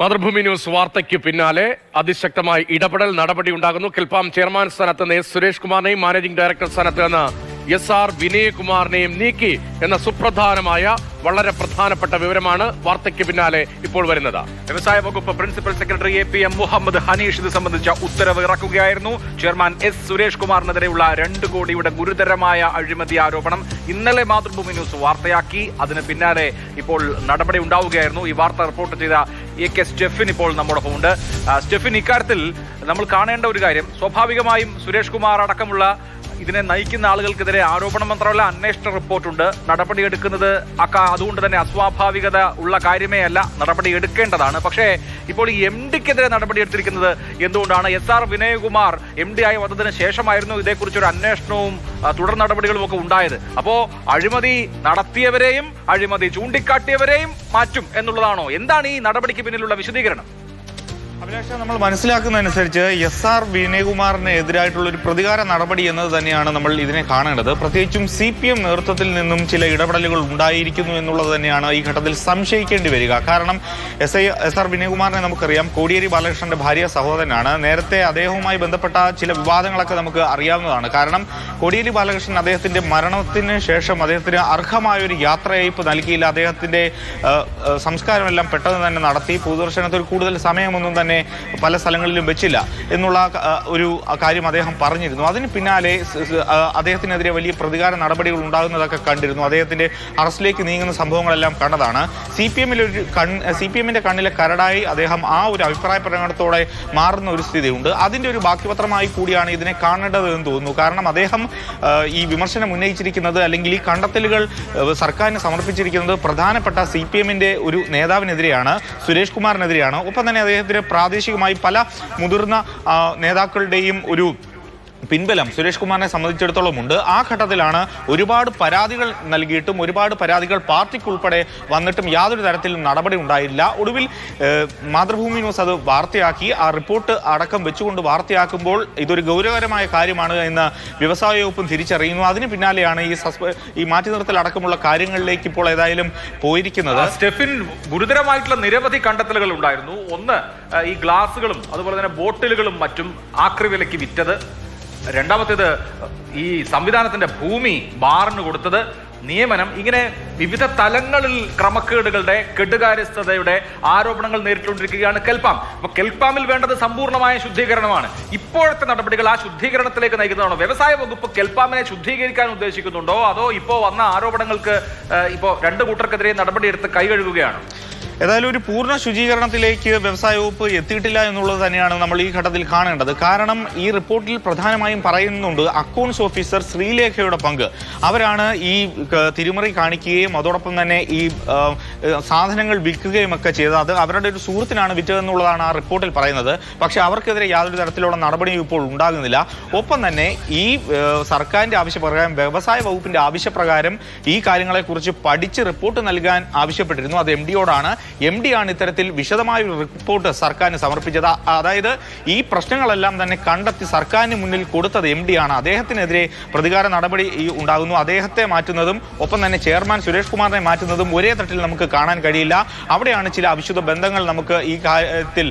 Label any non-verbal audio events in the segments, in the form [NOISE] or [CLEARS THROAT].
Mathrubhumi news വാർത്തയ്ക്ക് പിന്നാലെ അതിശക്തമായ ഇടപെടൽ നടപടി ഉണ്ടാകുന്നു. കിൽപാം ചെയർമാൻ സ്ഥാനത്ത് നിന്ന് എസ് സുരേഷ് കുമാറിനെയും മാനേജിംഗ് ഡയറക്ടർ സ്ഥാനത്ത് നിന്ന് എസ് ആർ വിനയകുമാറിനെയും നീക്കി എന്ന സുപ്രധാനമായ വളരെ പ്രധാനപ്പെട്ട വിവരമാണ് വാർത്തയ്ക്ക് പിന്നാലെ ഇപ്പോൾ വരുന്നത്. വ്യവസായ വകുപ്പ് principal secretary A P M Muhammad Hanish ഇത് സംബന്ധിച്ച ഉത്തരവ് ഇറക്കുകയായിരുന്നു. ചെയർമാൻ എസ് സുരേഷ് കുമാറിനെതിരെയുള്ള രണ്ട് കോടിയുടെ ഗുരുതരമായ അഴിമതി ആരോപണം ഇന്നലെ മാതൃഭൂമി ന്യൂസ് വാർത്തയാക്കി. അതിന് പിന്നാലെ ഇപ്പോൾ നടപടി ഉണ്ടാവുകയായിരുന്നു. ഈ വാർത്ത റിപ്പോർട്ട് ചെയ്ത എ കെ സ്റ്റെഫിൻ ഇപ്പോൾ നമ്മോടൊപ്പം ഉണ്ട് സ്റ്റെഫിൻ ഇക്കാര്യത്തിൽ നമ്മൾ കാണേണ്ട ഒരു കാര്യം സ്വാഭാവികമായും സുരേഷ് കുമാർ അടക്കമുള്ള ഇതിനെ നയിക്കുന്ന ആളുകൾക്കെതിരെ ആരോപണം മാത്രമല്ല അന്വേഷണ റിപ്പോർട്ടുണ്ട്. നടപടിയെടുക്കുന്നത് അക്ക അതുകൊണ്ട് തന്നെ അസ്വാഭാവികത ഉള്ള കാര്യമേ അല്ല. നടപടി എടുക്കേണ്ടതാണ്. പക്ഷേ ഇപ്പോൾ ഈ എം ഡിക്കെതിരെ നടപടി എടുത്തിരിക്കുന്നത് എന്തുകൊണ്ടാണ്? S R Vinayakumar M D ആയി വന്നതിന് ശേഷമായിരുന്നു ഇതേക്കുറിച്ചൊരു അന്വേഷണവും തുടർ നടപടികളും ഒക്കെ ഉണ്ടായത്. അപ്പോ അഴിമതി നടത്തിയവരെയും അഴിമതി ചൂണ്ടിക്കാട്ടിയവരെയും മാറ്റും എന്നുള്ളതാണോ? എന്താണ് ഈ നടപടിക്ക് പിന്നിലുള്ള വിശദീകരണം? അഭിലാഷ നമ്മൾ മനസ്സിലാക്കുന്നതനുസരിച്ച് എസ് ആർ വിനയകുമാറിന് എതിരായിട്ടുള്ള ഒരു പ്രതികാര നടപടി എന്നത് തന്നെയാണ് നമ്മൾ ഇതിനെ കാണേണ്ടത്. പ്രത്യേകിച്ചും സി പി എം നേതൃത്വത്തിൽ നിന്നും ചില ഇടപെടലുകൾ ഉണ്ടായിരിക്കുന്നു എന്നുള്ളത് തന്നെയാണ് ഈ ഘട്ടത്തിൽ സംശയിക്കേണ്ടി വരിക. കാരണം എസ് ഐ എസ് ആർ വിനയകുമാറിനെ നമുക്കറിയാം കോടിയേരി ബാലകൃഷ്ണന്റെ ഭാര്യ സഹോദരനാണ്. നേരത്തെ അദ്ദേഹവുമായി ബന്ധപ്പെട്ട ചില വിവാദങ്ങളൊക്കെ നമുക്ക് അറിയാവുന്നതാണ്. കാരണം കോടിയേരി ബാലകൃഷ്ണൻ അദ്ദേഹത്തിന്റെ മരണത്തിന് ശേഷം അദ്ദേഹത്തിന് അർഹമായ ഒരു യാത്രയയപ്പ് നൽകിയില്ല. അദ്ദേഹത്തിന്റെ സംസ്കാരമെല്ലാം പെട്ടെന്ന് തന്നെ നടത്തി. പൊതുദർശനത്തിൽ കൂടുതൽ സമയമൊന്നും തന്നെ പല സ്ഥലങ്ങളിലും വെച്ചില്ല എന്നുള്ള ഒരു കാര്യം അദ്ദേഹം പറഞ്ഞിരുന്നു. അതിന് പിന്നാലെ അദ്ദേഹത്തിനെതിരെ വലിയ പ്രതികാര നടപടികൾ ഉണ്ടാകുന്നതൊക്കെ കണ്ടിരുന്നു. അദ്ദേഹത്തിന്റെ അറസ്റ്റിലേക്ക് നീങ്ങുന്ന സംഭവങ്ങളെല്ലാം കണ്ടതാണ്. സി പി എമ്മിൽ ഒരു കൺ സി പി എമ്മിന്റെ കണ്ണിലെ കരടായി അദ്ദേഹം ആ ഒരു അഭിപ്രായ പ്രകടനത്തോടെ മാറുന്ന ഒരു സ്ഥിതിയുണ്ട്. അതിന്റെ ഒരു ബാക്കിപത്രമായി കൂടിയാണ് ഇതിനെ കാണേണ്ടത് എന്ന് തോന്നുന്നു. കാരണം അദ്ദേഹം ഈ വിമർശനം ഉന്നയിച്ചിരിക്കുന്നത് അല്ലെങ്കിൽ ഈ കണ്ടെത്തലുകൾ സർക്കാരിന് സമർപ്പിച്ചിരിക്കുന്നത് പ്രധാനപ്പെട്ട സി പി എമ്മിന്റെ ഒരു നേതാവിനെതിരെയാണ് സുരേഷ് കുമാറിനെതിരെയാണ്. ഒപ്പം തന്നെ അദ്ദേഹത്തിന് പ്രാദേശികമായി പല മുതിർന്ന നേതാക്കളുടെയും ഒരു പിൻബലം സുരേഷ് കുമാറിനെ സംബന്ധിച്ചിടത്തോളം ഉണ്ട്. ആ ഘട്ടത്തിലാണ് ഒരുപാട് പരാതികൾ നൽകിയിട്ടും ഒരുപാട് പരാതികൾ പാർട്ടിക്കുൾപ്പെടെ വന്നിട്ടും യാതൊരു തരത്തിലും നടപടി ഉണ്ടായില്ല. ഒടുവിൽ മാതൃഭൂമി ന്യൂസ് അത് വാർത്തയാക്കി. ആ റിപ്പോർട്ട് അടക്കം വെച്ചുകൊണ്ട് വാർത്തയാക്കുമ്പോൾ ഇതൊരു ഗൗരവകരമായ കാര്യമാണ് എന്ന് വ്യവസായ വകുപ്പും തിരിച്ചറിയുന്നു. അതിന് പിന്നാലെയാണ് ഈ ഈ മാറ്റി നിർത്തൽ അടക്കമുള്ള കാര്യങ്ങളിലേക്ക് ഇപ്പോൾ ഏതായാലും പോയിരിക്കുന്നത്. സ്റ്റെഫിൻ ഗുരുതരമായിട്ടുള്ള നിരവധി കണ്ടെത്തലുകൾ ഉണ്ടായിരുന്നു. ഒന്ന് ഈ ഗ്ലാസുകളും അതുപോലെ തന്നെ ബോട്ടിലുകളും മറ്റും ആക്രി വിലയ്ക്ക് വിറ്റത്. രണ്ടാമത്തേത് ഈ സംവിധാനത്തിന്റെ ഭൂമി ബാറിന് കൊടുത്തത് നിയമനം. ഇങ്ങനെ വിവിധ തലങ്ങളിൽ ക്രമക്കേടുകളുടെ കെട്ടുകാര്യസ്ഥതയുടെ ആരോപണങ്ങൾ നേരിട്ടുകൊണ്ടിരിക്കുകയാണ് കെൽപ്പാം. അപ്പൊ കെൽപ്പാമിൽ വേണ്ടത് സമ്പൂർണമായ ശുദ്ധീകരണമാണ്. ഇപ്പോഴത്തെ നടപടികൾ ആ ശുദ്ധീകരണത്തിലേക്ക് നയിക്കുന്നതാണോ? വ്യവസായ വകുപ്പ് കെൽപ്പാമിനെ ശുദ്ധീകരിക്കാൻ ഉദ്ദേശിക്കുന്നുണ്ടോ? അതോ ഇപ്പോൾ വന്ന ആരോപണങ്ങൾക്ക് ഇപ്പോൾ ഇപ്പോ രണ്ട് കൂട്ടർക്കെതിരെ നടപടിയെടുത്ത് കൈ കഴുകുകയാണ്? ഏതായാലും ഒരു പൂർണ ശുചീകരണത്തിലേക്ക് വ്യവസായ വകുപ്പ് എത്തിയിട്ടില്ല എന്നുള്ളത് തന്നെയാണ് നമ്മൾ ഈ ഘട്ടത്തിൽ കാണേണ്ടത്. കാരണം ഈ റിപ്പോർട്ടിൽ പ്രധാനമായും പറയുന്നുണ്ട് അക്കൗണ്ട്സ് ഓഫീസർ ശ്രീലേഖയുടെ പങ്ക്. അവരാണ് ഈ തിരിമറി കാണിക്കുകയും അതോടൊപ്പം തന്നെ ഈ സാധനങ്ങൾ വിൽക്കുകയും ഒക്കെ ചെയ്തത്. അത് അവരുടെ ഒരു സുഹൃത്തിനാണ് വിറ്റതെന്നുള്ളതാണ് ആ റിപ്പോർട്ടിൽ പറയുന്നത്. പക്ഷെ അവർക്കെതിരെ യാതൊരു തരത്തിലുള്ള നടപടിയും ഇപ്പോൾ ഉണ്ടാകുന്നില്ല. ഒപ്പം തന്നെ ഈ സർക്കാരിന്റെ ആവശ്യപ്രകാരം വ്യവസായ വകുപ്പിന്റെ ആവശ്യപ്രകാരം ഈ കാര്യങ്ങളെക്കുറിച്ച് പഠിച്ച് റിപ്പോർട്ട് നൽകാൻ ആവശ്യപ്പെട്ടിരുന്നു. അത് എം ഡിയോടാണ് എം ഡി ആണ് ഇത്തരത്തിൽ വിശദമായ ഒരു റിപ്പോർട്ട് സർക്കാരിന് സമർപ്പിച്ചത്. അതായത് ഈ പ്രശ്നങ്ങളെല്ലാം തന്നെ കണ്ടെത്തി സർക്കാരിന് മുന്നിൽ കൊടുത്തത് എം ഡി ആണ്. അദ്ദേഹത്തിനെതിരെ പ്രതികാര നടപടി ഉണ്ടാകുന്നു. അദ്ദേഹത്തെ മാറ്റുന്നതും ഒപ്പം തന്നെ ചെയർമാൻ സുരേഷ് കുമാറിനെ മാറ്റുന്നതും ഒരേ തട്ടിൽ നമുക്ക് കാണാൻ കഴിയില്ല. അവിടെയാണ് ചില അവിശുദ്ധ ബന്ധങ്ങൾ നമുക്ക് ഈ കാര്യത്തിൽ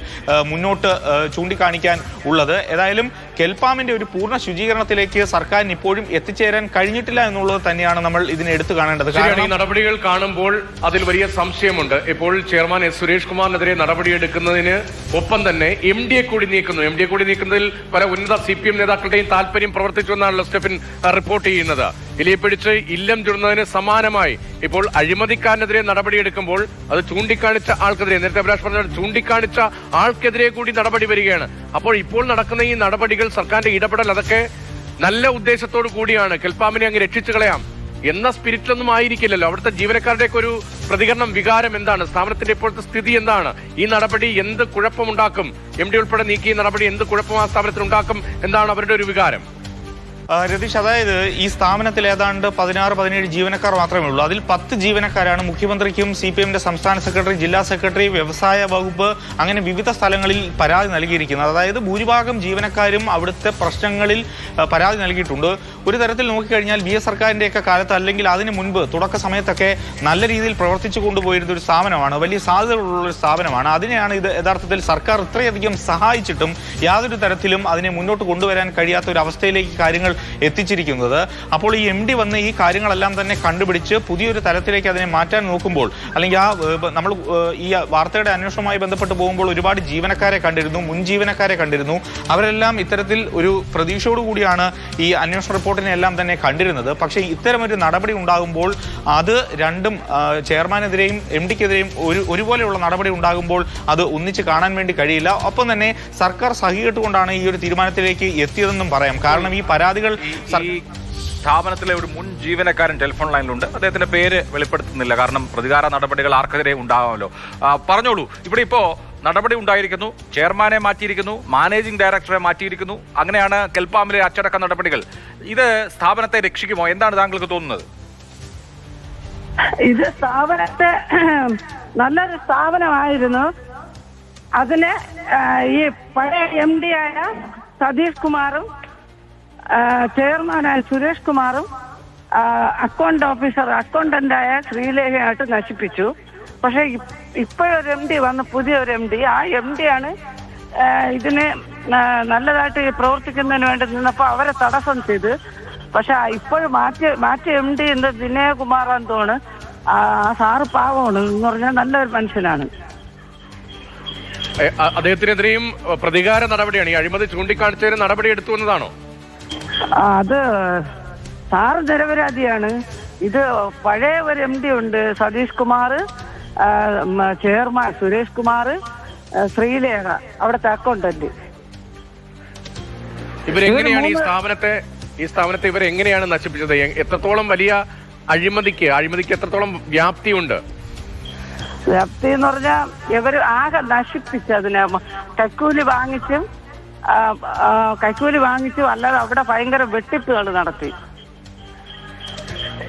മുന്നോട്ട് ചൂണ്ടിക്കാണിക്കാൻ ഉള്ളത്. ഏതായാലും കെൽപ്പാമിന്റെ ഒരു പൂർണ ശുചീകരണത്തിലേക്ക് സർക്കാരിന് ഇപ്പോഴും എത്തിച്ചേരാൻ കഴിഞ്ഞിട്ടില്ല എന്നുള്ളത് തന്നെയാണ് നമ്മൾ ഇതിനെ എടുത്തു കാണേണ്ടത്. കാരണം ഈ നടപടികൾ കാണുമ്പോൾ അതിൽ വലിയ സംശയമുണ്ട്. ഇപ്പോൾ ചെയർമാൻ എസ് സുരേഷ് കുമാറിനെതിരെ നടപടിയെടുക്കുന്നതിന് ഒപ്പം തന്നെ എം ഡിയെ കൂടി നീക്കുന്നു. എം ഡിയെ കൂടി നീക്കുന്നതിൽ പല ഉന്നത സി പി എം നേതാക്കളുടെയും താല്പര്യം പ്രവർത്തിച്ചുവെന്നാണല്ലോ സ്റ്റെഫിൻ റിപ്പോർട്ട് ചെയ്യുന്നത്. ഇലിയെ പിടിച്ച് ഇല്ലം ചുടുന്നതിന് സമാനമായി ഇപ്പോൾ അഴിമതിക്കാരനെതിരെ നടപടിയെടുക്കുമ്പോൾ അത് ചൂണ്ടിക്കാണിച്ച ആൾക്കെതിരെ നേരത്തെ അഭിലാഷ് പറഞ്ഞ ചൂണ്ടിക്കാണിച്ച ആൾക്കെതിരെ കൂടി നടപടി വരികയാണ്. അപ്പോൾ ഇപ്പോൾ നടക്കുന്ന ഈ നടപടികൾ സർക്കാരിന്റെ ഇടപെടൽ അതൊക്കെ നല്ല ഉദ്ദേശത്തോടു കൂടിയാണ്. കെൽപ്പാമിനെ അങ്ങ് രക്ഷിച്ചു കളയാം. എന്ന സ്പിരിറ്റിലൊന്നും ആയിരിക്കില്ലല്ലോ. അവിടുത്തെ ജീവനക്കാരുടെയൊക്കെ ഒരു പ്രതികരണം വികാരം എന്താണ്? സ്ഥാപനത്തിന്റെ ഇപ്പോഴത്തെ സ്ഥിതി എന്താണ്? ഈ നടപടി എന്ത് കുഴപ്പമുണ്ടാക്കും? എം ഡി ഉൾപ്പെടെ നീക്കിയ നടപടി എന്ത് കുഴപ്പം ആ സ്ഥാപനത്തിൽ ഉണ്ടാക്കും എന്താണ് അവരുടെ ഒരു വികാരം? രതീഷ് അതായത് ഈ സ്ഥാപനത്തിൽ ഏതാണ്ട് പതിനാറ് പതിനേഴ് ജീവനക്കാർ മാത്രമേ ഉള്ളൂ. അതിൽ പത്ത് ജീവനക്കാരാണ് മുഖ്യമന്ത്രിക്കും സി പി എമ്മിന്റെ സംസ്ഥാന സെക്രട്ടറി ജില്ലാ സെക്രട്ടറി വ്യവസായ വകുപ്പ് അങ്ങനെ വിവിധ സ്ഥലങ്ങളിൽ പരാതി നൽകിയിരിക്കുന്നത്. അതായത് ഭൂരിഭാഗം ജീവനക്കാരും അവിടുത്തെ പ്രശ്നങ്ങളിൽ പരാതി നൽകിയിട്ടുണ്ട്. ഒരു തരത്തിൽ നോക്കിക്കഴിഞ്ഞാൽ ബി എസ് സർക്കാരിന്റെയൊക്കെ കാലത്ത് അല്ലെങ്കിൽ അതിന് മുൻപ് തുടക്ക സമയത്തൊക്കെ നല്ല രീതിയിൽ പ്രവർത്തിച്ചു കൊണ്ടുപോയിരുന്ന ഒരു സ്ഥാപനമാണ്. വലിയ സാധ്യതകളുള്ള ഒരു സ്ഥാപനമാണ്. അതിനെയാണ് ഇത് യഥാർത്ഥത്തിൽ സർക്കാർ ഇത്രയധികം സഹായിച്ചിട്ടും യാതൊരു തരത്തിലും അതിനെ മുന്നോട്ട് കൊണ്ടുവരാൻ കഴിയാത്ത ഒരു അവസ്ഥയിലേക്ക് കാര്യങ്ങൾ എത്തിച്ചിരിക്കുന്നത്. അപ്പോൾ ഈ എം ഡി വന്ന് ഈ കാര്യങ്ങളെല്ലാം തന്നെ കണ്ടുപിടിച്ച് പുതിയൊരു തലത്തിലേക്ക് അതിനെ മാറ്റാൻ നോക്കുമ്പോൾ അല്ലെങ്കിൽ ആ നമ്മൾ ഈ വാർത്തയുടെ അന്വേഷണവുമായി ബന്ധപ്പെട്ട് പോകുമ്പോൾ ഒരുപാട് ജീവനക്കാരെ കണ്ടിരുന്നു മുൻ ജീവനക്കാരെ കണ്ടിരുന്നു. അവരെല്ലാം ഇത്തരത്തിൽ ഒരു പ്രതീക്ഷയോടുകൂടിയാണ് ഈ അന്വേഷണ റിപ്പോർട്ടിനെ എല്ലാം തന്നെ കണ്ടിരുന്നത്. പക്ഷേ ഇത്തരമൊരു നടപടി ഉണ്ടാകുമ്പോൾ അത് രണ്ടും ചെയർമാനെതിരെയും എം ഡിക്കെതിരെയും ഒരു ഒരുപോലെയുള്ള നടപടി ഉണ്ടാകുമ്പോൾ അത് ഒന്നിച്ച് കാണാൻ വേണ്ടി കഴിയില്ല. ഒപ്പം തന്നെ സർക്കാർ സഹികെട്ടുകൊണ്ടാണ് ഈ ഒരു തീരുമാനത്തിലേക്ക് എത്തിയതെന്നും പറയാം. കാരണം ഈ പരാതികൾ ഈ സ്ഥാപനത്തിലെ ഒരു മുൻ ജീവനക്കാരൻ ടെലിഫോൺ ലൈനിലുണ്ട്. അദ്ദേഹത്തിന്റെ പേര് വെളിപ്പെടുത്തുന്നില്ല. കാരണം പ്രതികാര നടപടികൾ ആർക്കെതിരെ ഉണ്ടാവാമല്ലോ. പറഞ്ഞോളൂ. ഇവിടെ ഇപ്പോ നടപടി ഉണ്ടായിരിക്കുന്നു. ചെയർമാനെ മാറ്റിയിരിക്കുന്നു. മാനേജിംഗ് ഡയറക്ടറെ മാറ്റിയിരിക്കുന്നു. അങ്ങനെയാണ് കെൽപ്പാമിലെ അച്ചടക്ക നടപടികൾ. ഇത് സ്ഥാപനത്തെ രക്ഷിക്കുമോ? എന്താണ് താങ്കൾക്ക് തോന്നുന്നത്? ഇത് സ്ഥാപനത്തെ [CLEARS THROAT] നല്ലൊരു സ്ഥാപനമായിരുന്നു. അതിന് ഈ പഴയ എം ഡി ആയ സതീഷ് കുമാറും ചെയർമാനായ സുരേഷ് കുമാറും അക്കൗണ്ട് ഓഫീസർ അക്കൗണ്ടന്റായ ശ്രീലേഖയായിട്ട് നശിപ്പിച്ചു. പക്ഷേ ഇപ്പോഴൊരു എം ഡി വന്ന പുതിയൊരു എം ഡി ആ എം ഡി ആണ് ഇതിന് നല്ലതായിട്ട് പ്രവർത്തിക്കുന്നതിന് വേണ്ടി നിന്നപ്പോൾ അവരെ തടസ്സം ചെയ്ത്. പക്ഷെ ഇപ്പോഴും മാറ്റി മാറ്റിയ എം ഡി എന്ത് വിനയകുമാറാന്ന് തോന്നുന്നു ആ സാറ് പാവമാണ് എന്ന് പറഞ്ഞാൽ നല്ലൊരു മനുഷ്യനാണ്. അദ്ദേഹത്തിനെതിരെയും പ്രതികാര നടപടിയാണ് ഈ അഴിമതി ചൂണ്ടിക്കാണിച്ചതിന് നടപടി എടുത്തു എന്നതാണോ? അത് സാറ് നിരപരാധിയാണ്. ഇത് പഴയ ഒരു എം ഡി ഉണ്ട് സതീഷ് കുമാർ ചെയർമാൻ സുരേഷ് കുമാർ ശ്രീലേഖ അവിടുത്തെ അക്കൗണ്ടന്റ്. ഇവരെങ്ങനെയാണ് ഈ സ്ഥാപനത്തെ ഈ സ്ഥാപനത്തെ ഇവരെങ്ങനെയാണ് നശിപ്പിച്ചത്? എത്രത്തോളം വലിയ അഴിമതിക്ക് അഴിമതിക്ക് എത്രത്തോളം വ്യാപ്തിയുണ്ട്? വ്യാപ്തി എന്ന് പറഞ്ഞാൽ ഇവർ ആകെ നശിപ്പിച്ചതിനെ അതിനെ കൈക്കൂലി വാങ്ങിച്ചും കൈക്കൂലി വാങ്ങിച്ച് അല്ലാതെ അവിടെ ഭയങ്കര വെട്ടിപ്പുകൾ നടത്തി.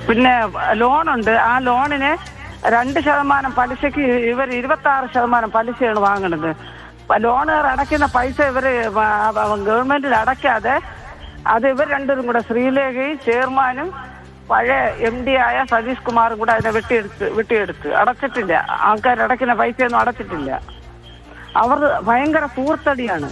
പിന്നെ ലോണുണ്ട്. ആ ലോണിന് രണ്ട് ശതമാനം പലിശക്ക് ഇവർ ഇരുപത്തി ആറ് ശതമാനം പലിശയാണ് വാങ്ങുന്നത് ലോണുകാർ അടയ്ക്കുന്ന പൈസ ഇവർ ഗവൺമെന്റിൽ അടയ്ക്കാതെ അത് ഇവർ രണ്ടുപേരും കൂടെ ശ്രീലേഖയും ചെയർമാനും പഴയ എം ഡി ആയ സതീഷ് കുമാറും കൂടെ അതിനെ വെട്ടിയെടുത്ത് വെട്ടിയെടുത്ത്. അടച്ചിട്ടില്ല. ആൾക്കാർ അടയ്ക്കുന്ന പൈസയൊന്നും അടച്ചിട്ടില്ല. അവർ ഭയങ്കര പൂർത്തടിയാണ്.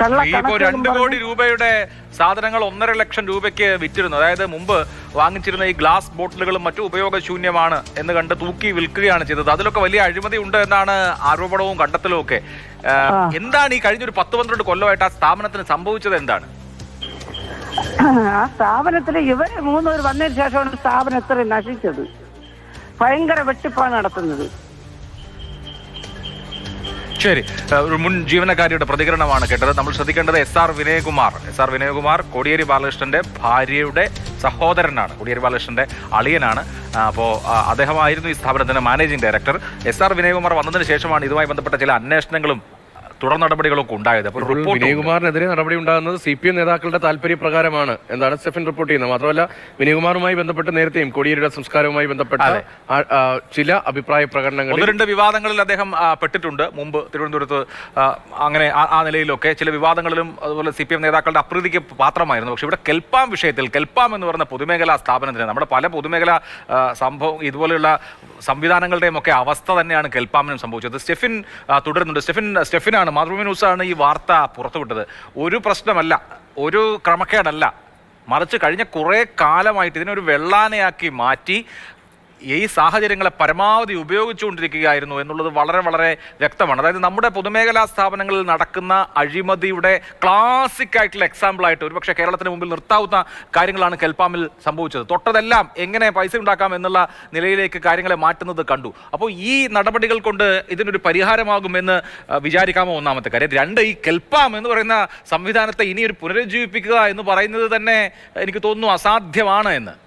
ഇപ്പോ രണ്ട് കോടി രൂപയുടെ സാധനങ്ങൾ ഒന്നര ലക്ഷം രൂപയ്ക്ക് വിറ്റിരുന്നു. അതായത് മുമ്പ് വാങ്ങിച്ചിരുന്ന ഈ ഗ്ലാസ് ബോട്ടിലുകളും മറ്റു ഉപയോഗശൂന്യമാണ് എന്ന് കണ്ട് തൂക്കി വിൽക്കുകയാണ് ചെയ്തത്. അതിലൊക്കെ വലിയ അഴിമതി ഉണ്ട് എന്നാണ് ആരോപണവും കണ്ടെത്തലും ഒക്കെ. എന്താണ് ഈ കഴിഞ്ഞ ഒരു പത്ത് പന്ത്രണ്ട് കൊല്ലമായിട്ട് ആ സ്ഥാപനത്തിന് സംഭവിച്ചത് എന്താണ്? ആ സ്ഥാപനത്തിൽ ഇവർ മൂന്നൂർ വന്നതിന് ശേഷമാണ് സ്ഥാപനം ഇത്രയും നശിച്ചത്. ഭയങ്കര വെട്ടിപ്പാണ് നടത്തുന്നത്. ശരി ഒരു മുൻ ജീവനക്കാരിയുടെ പ്രതികരണമാണ് കേട്ടത്. നമ്മൾ ശ്രദ്ധിക്കേണ്ടത് S R Vinayakumar. S R Vinayakumar Kodiyeri ബാലകൃഷ്ണന്റെ ഭാര്യയുടെ സഹോദരനാണ്. കോടിയേരി ബാലകൃഷ്ണന്റെ അളിയനാണ്. അപ്പോൾ അദ്ദേഹമായിരുന്നു ഈ സ്ഥാപനത്തിന്റെ managing director. S R Vinayakumar വന്നതിന് ശേഷമാണ് ഇതുമായി ബന്ധപ്പെട്ട ചില അന്വേഷണങ്ങളും തുടർ നടപടികളൊക്കെ ഉണ്ടായത്. വിനയകുമാറിനെതിരെ നടപടി ഉണ്ടാകുന്നത് സി പി എം നേതാക്കളുടെ താല്പര്യപ്രകാരമാണ്. എന്താണ് സ്റ്റെഫിൻ റിപ്പോർട്ട് ചെയ്യുന്നത്? മാത്രമല്ല വിനയകുമാറുമായി ബന്ധപ്പെട്ട് നേരത്തെയും കോടിയേരിയുടെ സംസ്കാരവുമായി ബന്ധപ്പെട്ട ചില അഭിപ്രായ പ്രകടനങ്ങൾ ഒന്ന് രണ്ട് വിവാദങ്ങളിൽ അദ്ദേഹം പെട്ടിട്ടുണ്ട്. മുമ്പ് തിരുവനന്തപുരത്ത് അങ്ങനെ ആ- നിലയിലൊക്കെ ചില വിവാദങ്ങളിലും അതുപോലെ സി പി എം നേതാക്കളുടെ അപ്രീതിക്ക് പാത്രമായിരുന്നു. പക്ഷേ ഇവിടെ കെൽപ്പാം വിഷയത്തിൽ കെൽപ്പാം എന്ന് പറഞ്ഞ പൊതുമേഖലാ സ്ഥാപനത്തിന് നമ്മുടെ പല പൊതുമേഖലാ സംഭവം ഇതുപോലെയുള്ള സംവിധാനങ്ങളുടെയും ഒക്കെ അവസ്ഥ തന്നെയാണ് കെൽപ്പാമിനും സംഭവിച്ചത്. സ്റ്റെഫിൻ തുടരുന്നുണ്ട്. സ്റ്റെഫിൻ സ്റ്റെഫിനാണ് മാതൃഭൂമി ന്യൂസാണ് ഈ വാർത്ത പുറത്തുവിട്ടത്. ഒരു പ്രശ്നമല്ല ഒരു ക്രമക്കേടല്ല. മറിച്ച് കഴിഞ്ഞ കുറേ കാലമായിട്ട് ഇതിനൊരു വെള്ളാനയാക്കി മാറ്റി ഈ സാഹചര്യങ്ങളെ പരമാവധി ഉപയോഗിച്ചുകൊണ്ടിരിക്കുകയായിരുന്നു എന്നുള്ളത് വളരെ വളരെ വ്യക്തമാണ്. അതായത് നമ്മുടെ പൊതുമേഖലാ സ്ഥാപനങ്ങളിൽ നടക്കുന്ന അഴിമതിയുടെ ക്ലാസിക് ആയിട്ടുള്ള എക്സാമ്പിൾ ആയിട്ട് ഒരുപക്ഷെ കേരളത്തിന് മുമ്പിൽ നിർത്താവുന്ന കാര്യങ്ങളാണ് കെൽപ്പാമിൽ സംഭവിച്ചത്. തൊട്ടതെല്ലാം എങ്ങനെ പൈസ ഉണ്ടാക്കാം എന്നുള്ള നിലയിലേക്ക് കാര്യങ്ങളെ മാറ്റുന്നത് കണ്ടു. അപ്പോൾ ഈ നടപടികൾ കൊണ്ട് ഇതിനൊരു പരിഹാരമാകുമെന്ന് വിചാരിക്കാമോ ഒന്നാമത്തെ കാര്യം? രണ്ട് ഈ കെൽപ്പാം എന്ന് പറയുന്ന സംവിധാനത്തെ ഇനി ഒരു പുനരുജ്ജീവിപ്പിക്കുക എന്ന് പറയുന്നത് തന്നെ എനിക്ക് തോന്നുന്നു അസാധ്യമാണ് എന്ന്.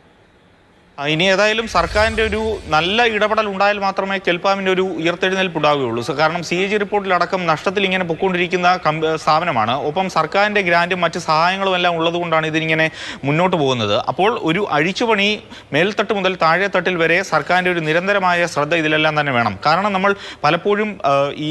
ഇനി ഏതായാലും സർക്കാരിന്റെ ഒരു നല്ല ഇടപെടൽ ഉണ്ടായാൽ മാത്രമേ കെൽപ്പാമിന്റെ ഒരു ഉയർത്തെഴുന്നേൽപ്പ് ഉണ്ടാവുകയുള്ളൂ കാരണം സി എ ജി റിപ്പോർട്ടിലടക്കം നഷ്ടത്തിൽ ഇങ്ങനെ പൊക്കൊണ്ടിരിക്കുന്ന സ്ഥാപനമാണ്. ഒപ്പം സർക്കാരിന്റെ ഗ്രാന്റും മറ്റ് സഹായങ്ങളും എല്ലാം ഉള്ളതുകൊണ്ടാണ് ഇതിനിങ്ങനെ മുന്നോട്ട് പോകുന്നത്. അപ്പോൾ ഒരു അഴിച്ചുപണി മേൽത്തട്ട് മുതൽ താഴെത്തട്ടിൽ വരെ സർക്കാരിന്റെ ഒരു നിരന്തരമായ ശ്രദ്ധ ഇതിലെല്ലാം തന്നെ വേണം. കാരണം നമ്മൾ പലപ്പോഴും ഈ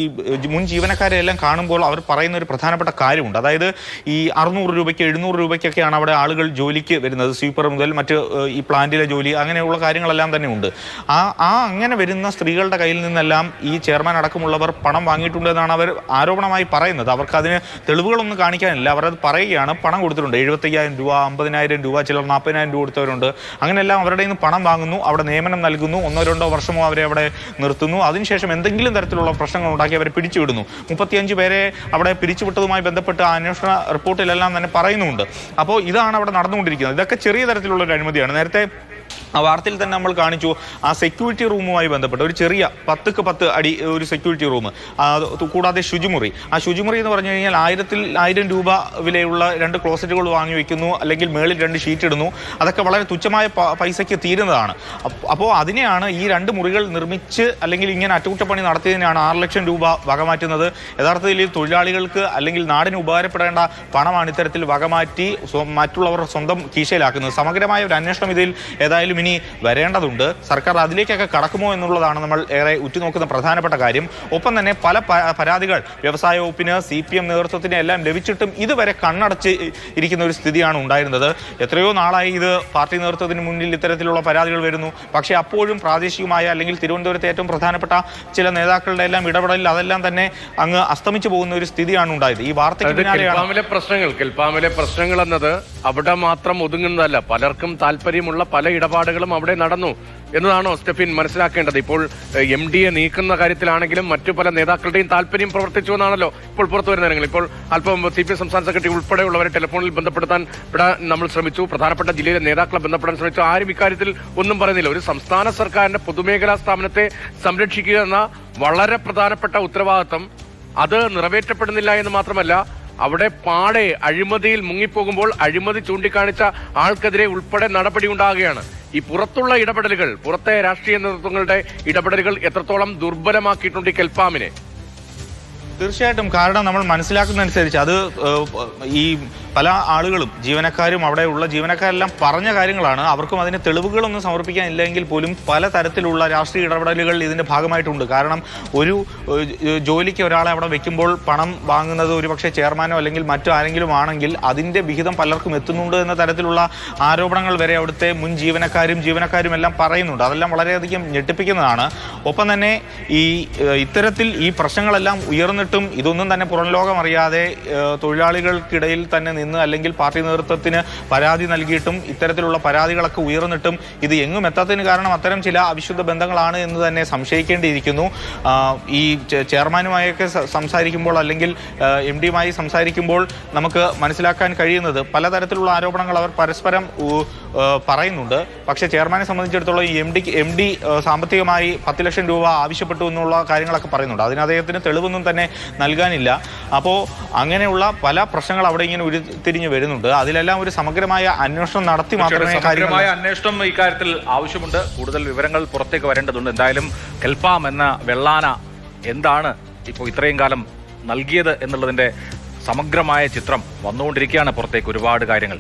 മുൻ ജീവനക്കാരെ എല്ലാം കാണുമ്പോൾ അവർ പറയുന്ന ഒരു പ്രധാനപ്പെട്ട കാര്യമുണ്ട്. അതായത് ഈ അറുന്നൂറ് രൂപയ്ക്ക് എഴുന്നൂറ് രൂപയ്ക്കൊക്കെയാണ് അവിടെ ആളുകൾ ജോലിക്ക് വരുന്നത്. സ്വീപ്പർ മുതൽ മറ്റ് ഈ പ്ലാന്റിലെ ജോലി അങ്ങനെയുള്ള കാര്യങ്ങളെല്ലാം തന്നെ ഉണ്ട് ആ ആ അങ്ങനെ വരുന്ന സ്ത്രീകളുടെ കയ്യിൽ നിന്നെല്ലാം ഈ ചെയർമാൻ അടക്കമുള്ളവർ പണം വാങ്ങിയിട്ടുണ്ട് എന്നാണ് അവർ ആരോപണമായി പറയുന്നത്. അവർക്ക് അതിന് തെളിവുകളൊന്നും കാണിക്കാനില്ല. അവർ അത് പറയുകയാണ്. പണം കൊടുത്തിട്ടുണ്ട്. എഴുപത്തയ്യായിരം രൂപ അമ്പതിനായിരം രൂപ ചിലർ നാൽപ്പതിനായിരം രൂപ കൊടുത്തവരുണ്ട്. അങ്ങനെയെല്ലാം അവരുടെ നിന്ന് പണം വാങ്ങുന്നു. അവിടെ നിയമനം നൽകുന്നു. ഒന്നോ രണ്ടോ വർഷമോ അവരെ അവിടെ നിർത്തുന്നു. അതിനുശേഷം എന്തെങ്കിലും തരത്തിലുള്ള പ്രശ്നങ്ങൾ ഉണ്ടാക്കി അവരെ പിരിച്ചുവിടുന്നു മുപ്പത്തിയഞ്ച് പേരെ അവിടെ പിരിച്ചുവിട്ടതുമായി ബന്ധപ്പെട്ട് അന്വേഷണ റിപ്പോർട്ടിലെല്ലാം തന്നെ പറയുന്നുണ്ട്. അപ്പോൾ ഇതാണ് അവിടെ നടന്നുകൊണ്ടിരിക്കുന്നത്. ഇതൊക്കെ ചെറിയ തരത്തിലുള്ള ഒരു അഴിമതിയാണ്. നേരത്തെ ആ വാർത്തയിൽ തന്നെ നമ്മൾ കാണിച്ചു ആ സെക്യൂരിറ്റി റൂമുമായി ബന്ധപ്പെട്ട് ഒരു ചെറിയ പത്തുക്ക് പത്ത് അടി ഒരു സെക്യൂരിറ്റി റൂം കൂടാതെ ശുചിമുറി. ആ ശുചിമുറി എന്ന് പറഞ്ഞു കഴിഞ്ഞാൽ ആയിരത്തിൽ ആയിരം രൂപ വിലയുള്ള രണ്ട് ക്ലോസറ്റുകൾ വാങ്ങി വെക്കുന്നു അല്ലെങ്കിൽ മേളിൽ രണ്ട് ഷീറ്റ് ഇടുന്നു. അതൊക്കെ വളരെ തുച്ഛമായ പൈസയ്ക്ക് തീരുന്നതാണ്. അപ്പോൾ അതിനെയാണ് ഈ രണ്ട് മുറികൾ നിർമ്മിച്ച് അല്ലെങ്കിൽ ഇങ്ങനെ അറ്റകുറ്റപ്പണി നടത്തിയതിനാണ് ആറ് ലക്ഷം രൂപ വകമാറ്റുന്നത്. യഥാർത്ഥത്തിൽ ഈ തൊഴിലാളികൾക്ക് അല്ലെങ്കിൽ നാടിന് ഉപകാരപ്പെടേണ്ട പണമാണ് ഇത്തരത്തിൽ വകമാറ്റി മറ്റുള്ളവർ സ്വന്തം കീശയിലാക്കുന്നത്. സമഗ്രമായ ഒരു അന്വേഷണം ഇതിൽ ഏതായാലും ഇനി വരേണ്ടതുണ്ട്. സർക്കാർ അതിലേക്കൊക്കെ കടക്കുമോ എന്നുള്ളതാണ് നമ്മൾ ഏറെ ഉറ്റുനോക്കുന്ന പ്രധാനപ്പെട്ട കാര്യം. ഒപ്പം തന്നെ പല പരാതികൾ വ്യവസായ വകുപ്പിന് സി പി എം നേതൃത്വത്തിന് എല്ലാം ലഭിച്ചിട്ടും ഇതുവരെ കണ്ണടച്ച് ഇരിക്കുന്ന ഒരു സ്ഥിതിയാണ് ഉണ്ടായിരുന്നത്. എത്രയോ നാളായി ഇത് പാർട്ടി നേതൃത്വത്തിന് മുന്നിൽ ഇത്തരത്തിലുള്ള പരാതികൾ വരുന്നു. പക്ഷേ അപ്പോഴും പ്രാദേശികമായ അല്ലെങ്കിൽ തിരുവനന്തപുരത്തെ ഏറ്റവും പ്രധാനപ്പെട്ട ചില നേതാക്കളുടെ എല്ലാം ഇടപെടലിൽ അതെല്ലാം തന്നെ അങ്ങ് അസ്തമിച്ചു പോകുന്ന ഒരു സ്ഥിതിയാണ് ഉണ്ടായത്. ഈ പിന്നാലെയാണ് പ്രശ്നങ്ങൾ കെൽപ്പാമിലെ പ്രശ്നങ്ങൾ എന്നത് അവിടെ മാത്രം ഒതുങ്ങുന്നതല്ല. പലർക്കും താല്പര്യമുള്ള പല ഇടപാടുകളും അവിടെ നടന്നു എന്നതാണോ സ്റ്റെഫിൻ മനസ്സിലാക്കേണ്ടത്? ഇപ്പോൾ എം ഡി എ നീക്കുന്ന കാര്യത്തിലാണെങ്കിലും മറ്റു പല നേതാക്കളുടെയും താല്പര്യം പ്രവർത്തിച്ചു എന്നാണല്ലോ ഇപ്പോൾ പുറത്തു വരുന്ന ഇപ്പോൾ അല്പം സി പി എം സംസ്ഥാന സെക്രട്ടറി ഉൾപ്പെടെയുള്ളവരെ ടെലിഫോണിൽ ബന്ധപ്പെടുത്താൻ ഇവിടെ നമ്മൾ ശ്രമിച്ചു. പ്രധാനപ്പെട്ട ജില്ലയിലെ നേതാക്കളെ ബന്ധപ്പെടാൻ ശ്രമിച്ചു. ആരും ഇക്കാര്യത്തിൽ ഒന്നും പറയുന്നില്ല. ഒരു സംസ്ഥാന സർക്കാരിന്റെ പൊതുമേഖലാ സ്ഥാപനത്തെ സംരക്ഷിക്കുക എന്ന വളരെ പ്രധാനപ്പെട്ട ഉത്തരവാദിത്തം അത് നിറവേറ്റപ്പെടുന്നില്ല എന്ന് മാത്രമല്ല അവിടെ പാടെ അഴിമതിയിൽ മുങ്ങിപ്പോകുമ്പോൾ അഴിമതി ചൂണ്ടിക്കാണിച്ച ആൾക്കെതിരെ ഉൾപ്പെടെ നടപടി ഉണ്ടാകുകയാണ് ഈ പുറത്തുള്ള ഇടപെടലുകൾ പുറത്തെ രാഷ്ട്രീയ നേതൃത്വങ്ങളുടെ ഇടപെടലുകൾ എത്രത്തോളം ദുർബലമാക്കിയിട്ടുണ്ട് കെൽപ്പാമിനെ? തീർച്ചയായിട്ടും കാരണം നമ്മൾ മനസ്സിലാക്കുന്നതനുസരിച്ച് അത് ഈ പല ആളുകളും ജീവനക്കാരും അവിടെ ഉള്ള ജീവനക്കാരെല്ലാം പറഞ്ഞ കാര്യങ്ങളാണ്. അവർക്കും അതിന് തെളിവുകളൊന്നും സമർപ്പിക്കാൻ ഇല്ലെങ്കിൽ പോലും പല തരത്തിലുള്ള രാഷ്ട്രീയ ഇടപെടലുകൾ ഇതിന്റെ ഭാഗമായിട്ടുണ്ട്. കാരണം ഒരു ജോലിക്ക് ഒരാളെ അവിടെ വെക്കുമ്പോൾ പണം വാങ്ങുന്നത് ഒരുപക്ഷെ ചെയർമാനോ അല്ലെങ്കിൽ മറ്റു ആരെങ്കിലും ആണെങ്കിൽ അതിന്റെ വിഹിതം പലർക്കും എത്തുന്നുണ്ട് എന്ന തരത്തിലുള്ള ആരോപണങ്ങൾ വരെ അവിടുത്തെ മുൻ ജീവനക്കാരും ജീവനക്കാരും എല്ലാം പറയുന്നുണ്ട്. അതെല്ലാം വളരെയധികം ഞെട്ടിപ്പിക്കുന്നതാണ്. ഒപ്പം തന്നെ ഈ ഇത്തരത്തിൽ ഈ പ്രശ്നങ്ങളെല്ലാം ഉയർന്നിട്ടും ഇതൊന്നും തന്നെ പുറം അറിയാതെ തൊഴിലാളികൾക്കിടയിൽ തന്നെ നിന്ന് അല്ലെങ്കിൽ പാർട്ടി നേതൃത്വത്തിന് പരാതി നൽകിയിട്ടും ഇത്തരത്തിലുള്ള പരാതികളൊക്കെ ഉയർന്നിട്ടും ഇത് എങ്ങും എത്താത്തതിന് കാരണം അത്തരം ചില അവിശുദ്ധ ബന്ധങ്ങളാണ് എന്ന് തന്നെ സംശയിക്കേണ്ടിയിരിക്കുന്നു. ഈ ചെയർമാനുമായൊക്കെ സംസാരിക്കുമ്പോൾ അല്ലെങ്കിൽ എം ഡിയുമായി സംസാരിക്കുമ്പോൾ നമുക്ക് മനസ്സിലാക്കാൻ കഴിയുന്നത് പലതരത്തിലുള്ള ആരോപണങ്ങൾ അവർ പരസ്പരം പറയുന്നുണ്ട്. പക്ഷേ ചെയർമാനെ സംബന്ധിച്ചിടത്തോളം ഈ എം ഡി എം ഡി സാമ്പത്തികമായി പത്ത് ലക്ഷം രൂപ ആവശ്യപ്പെട്ടു എന്നുള്ള കാര്യങ്ങളൊക്കെ പറയുന്നുണ്ട്. അതിന് അദ്ദേഹത്തിന് തെളിവൊന്നും തന്നെ നൽകാനില്ല. അപ്പോൾ അങ്ങനെയുള്ള പല പ്രശ്നങ്ങൾ അവിടെ ഇങ്ങനെ ഉരുത്തിരിഞ്ഞ് വരുന്നുണ്ട്. അതിലെല്ലാം ഒരു സമഗ്രമായ അന്വേഷണം നടത്തി മാത്രമേ സമഗ്രമായ അന്വേഷണം ഇക്കാര്യത്തിൽ ആവശ്യമുണ്ട്. കൂടുതൽ വിവരങ്ങൾ പുറത്തേക്ക് വരേണ്ടതുണ്ട്. എന്തായാലും കെൽപ്പാം എന്ന വെള്ളാന എന്താണ് ഇപ്പോൾ ഇത്രയും കാലം നൽകിയത് എന്നുള്ളതിന്റെ സമഗ്രമായ ചിത്രം വന്നുകൊണ്ടിരിക്കുകയാണ് പുറത്തേക്ക് ഒരുപാട് കാര്യങ്ങൾ.